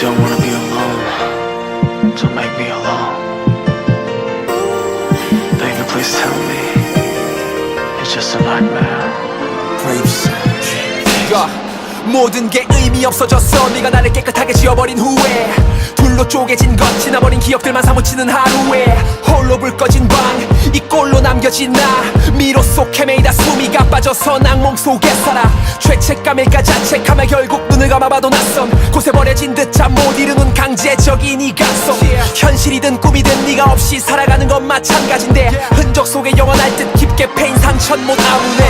don't wanna be alone. Don't make me alone. Baby, please tell me it's just a nightmare. 야, 모든 게 의미 없어졌어. 네가 나를 깨끗하게 지워버린 후에 둘로 쪼개진 것 지나버린 기억들만 사무치는 하루에 홀로 불 꺼진 방 이 꼴로 남겨진 나. 미로 속 헤매이다 숨이 가빠져서 낭몽 속에 살아. 죄책감일까 자책하며 결국 눈을 감아봐도 낯선 곳에 버려진 듯잠못 이루는 강제적인 이 각성. 현실이든 꿈이든 네가 없이 살아가는 건 마찬가지인데 흔적 속에 영원할 듯 깊게 패인 상처는 못 아무네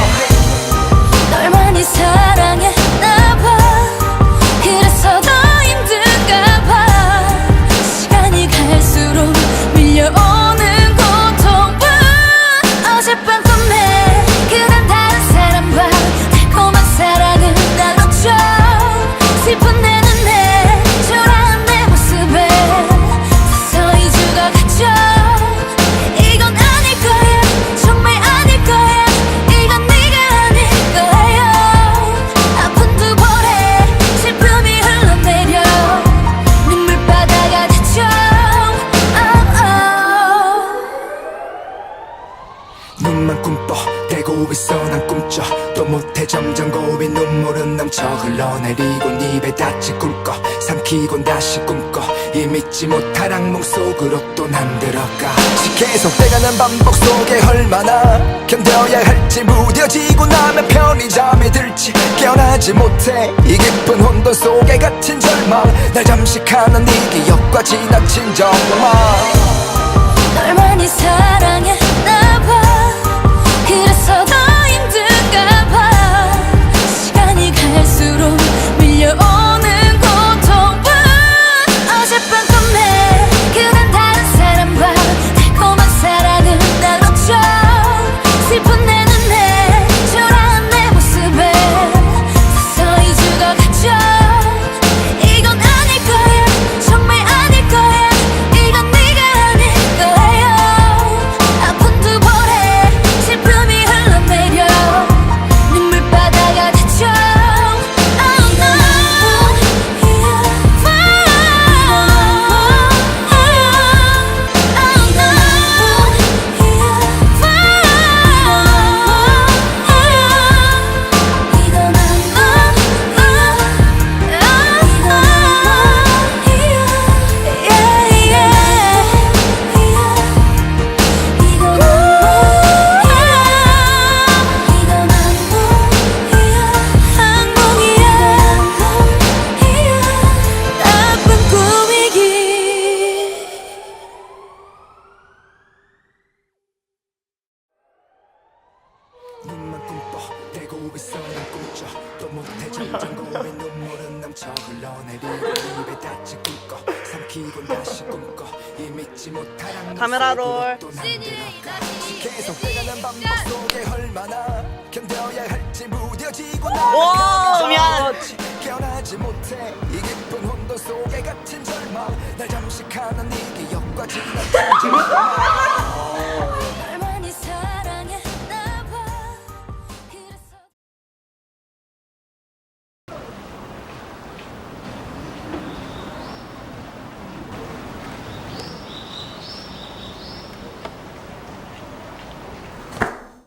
난 꿈쩍 또 못해 점점 고비 눈물은 넘쳐 흘러내리고 입에 닿지 꿀꺽 삼키곤 다시 꿈꿔. 이 믿지 못할 악몽 속으로 또 난 들어가. 계속돼가는 반복 속에 얼마나 견뎌야 할지 무뎌지고 나면 편히 잠이 들지. 깨어나지 못해 이 깊은 혼돈 속에 갇힌 절망. 날 잠식하는 네 기억과 지나친 정막 널 많이 사랑했나봐. 그래서 난 꿈쩍. 또 못해 점점 고비 눈물은 넘쳐 흘러내리고 입에 닿지 꿀꺽. 삼키곤 다시 꿈꿔. 이 믿지 못할 악몽 카메라 롤. 들어가 계속돼가는 반복 속에 얼마나 견뎌야 할지 무뎌지고 오, 나면 미안. 깨어나지. 못해. 이 깊은 혼돈 속에 갇힌 절망. 날 잠식하는 네 기억과 지나친 절망